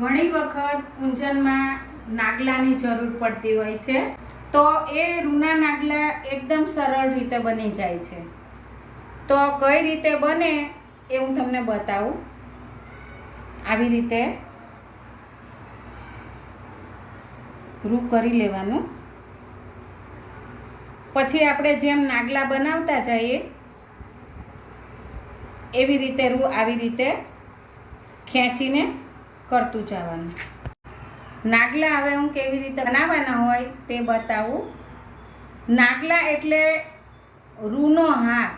ઘણી વખત પૂંજનમાં નાગલાની જરૂર પડતી હોય છે. તો એ રૂના નાગલા એકદમ સરળ રીતે બની જાય છે. તો કઈ રીતે બને એ હું તમને બતાવું. આવી રીતે રૂ કરી લેવાનું. પછી આપણે જેમ નાગલા બનાવતા જઈએ, એવી રીતે રૂ આવી રીતે ખેંચીને કરતું જવાનું. નાગલા હવે હું કેવી રીતે બનાવવાના હોય તે બતાવું. નાગલા એટલે રૂનો હાર.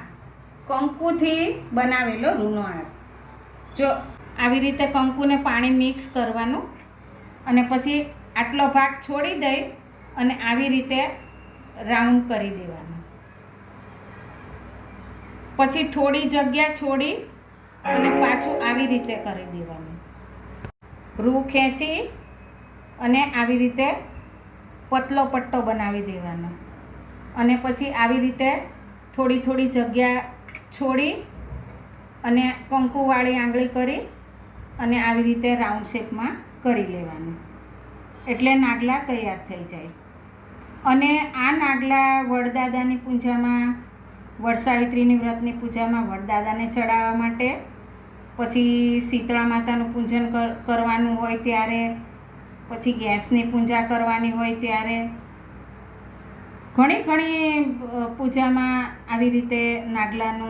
કંકુથી બનાવેલો રૂનો હાર. જો આવી રીતે કંકુને પાણી મિક્સ કરવાનું અને પછી આટલો ભાગ છોડી દઈ અને આવી રીતે રાઉન્ડ કરી દેવાનું. પછી થોડી જગ્યા છોડી અને પાછું આવી રીતે કરી દેવાનું. રૂ ખેંચી અને આવી રીતે પતલો પટ્ટો બનાવી દેવાનો. અને પછી આવી રીતે થોડી થોડી જગ્યા છોડી અને કંકુવાળી આંગળી કરી અને આવી રીતે રાઉન્ડ શેપમાં કરી લેવાનું. એટલે નાગલા તૈયાર થઈ જાય. અને આ નાગલા વડદાદાની પૂજામાં, વડસાવિત્રીની વ્રતની પૂજામાં વડદાદાને ચડાવવા માટે પછી શીતળા માતાનું પૂજન કરવાનું હોય ત્યારે, પછી ગેસની પૂજા કરવાની હોય ત્યારે. ઘણી ઘણી પૂજામાં આવી રીતે નાગલાનો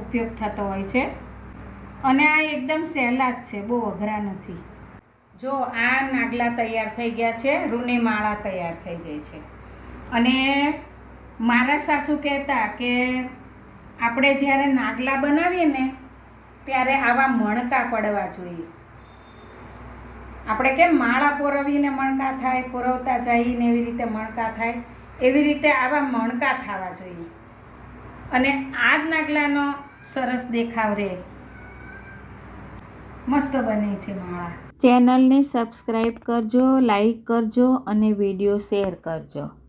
ઉપયોગ થતો હોય છે. અને આ એકદમ સહેલા જ છે, બહુ અઘરા નથી. જો આ નાગલા તૈયાર થઈ ગયા છે, રૂની માળા તૈયાર થઈ ગઈ છે. અને મારા સાસુ કહેતા કે, આપણે જ્યારે નાગલા બનાવીએ ને ત્યારે આવા મણકા પડવા જોઈએ. આપણે કેમ માળા પોરવીને મણકા થાય, પોરવતા જઈને એવી રીતે મણકા થાય? એવી રીતે આવા મણકા થવા જોઈએ. અને આ જ નાગલાનો સરસ દેખાવ રહે. મસ્ત બને છે માળા. ચેનલને સબસ્ક્રાઈબ કરજો લાઈક કરજો અને વીડિયો શેર કરજો.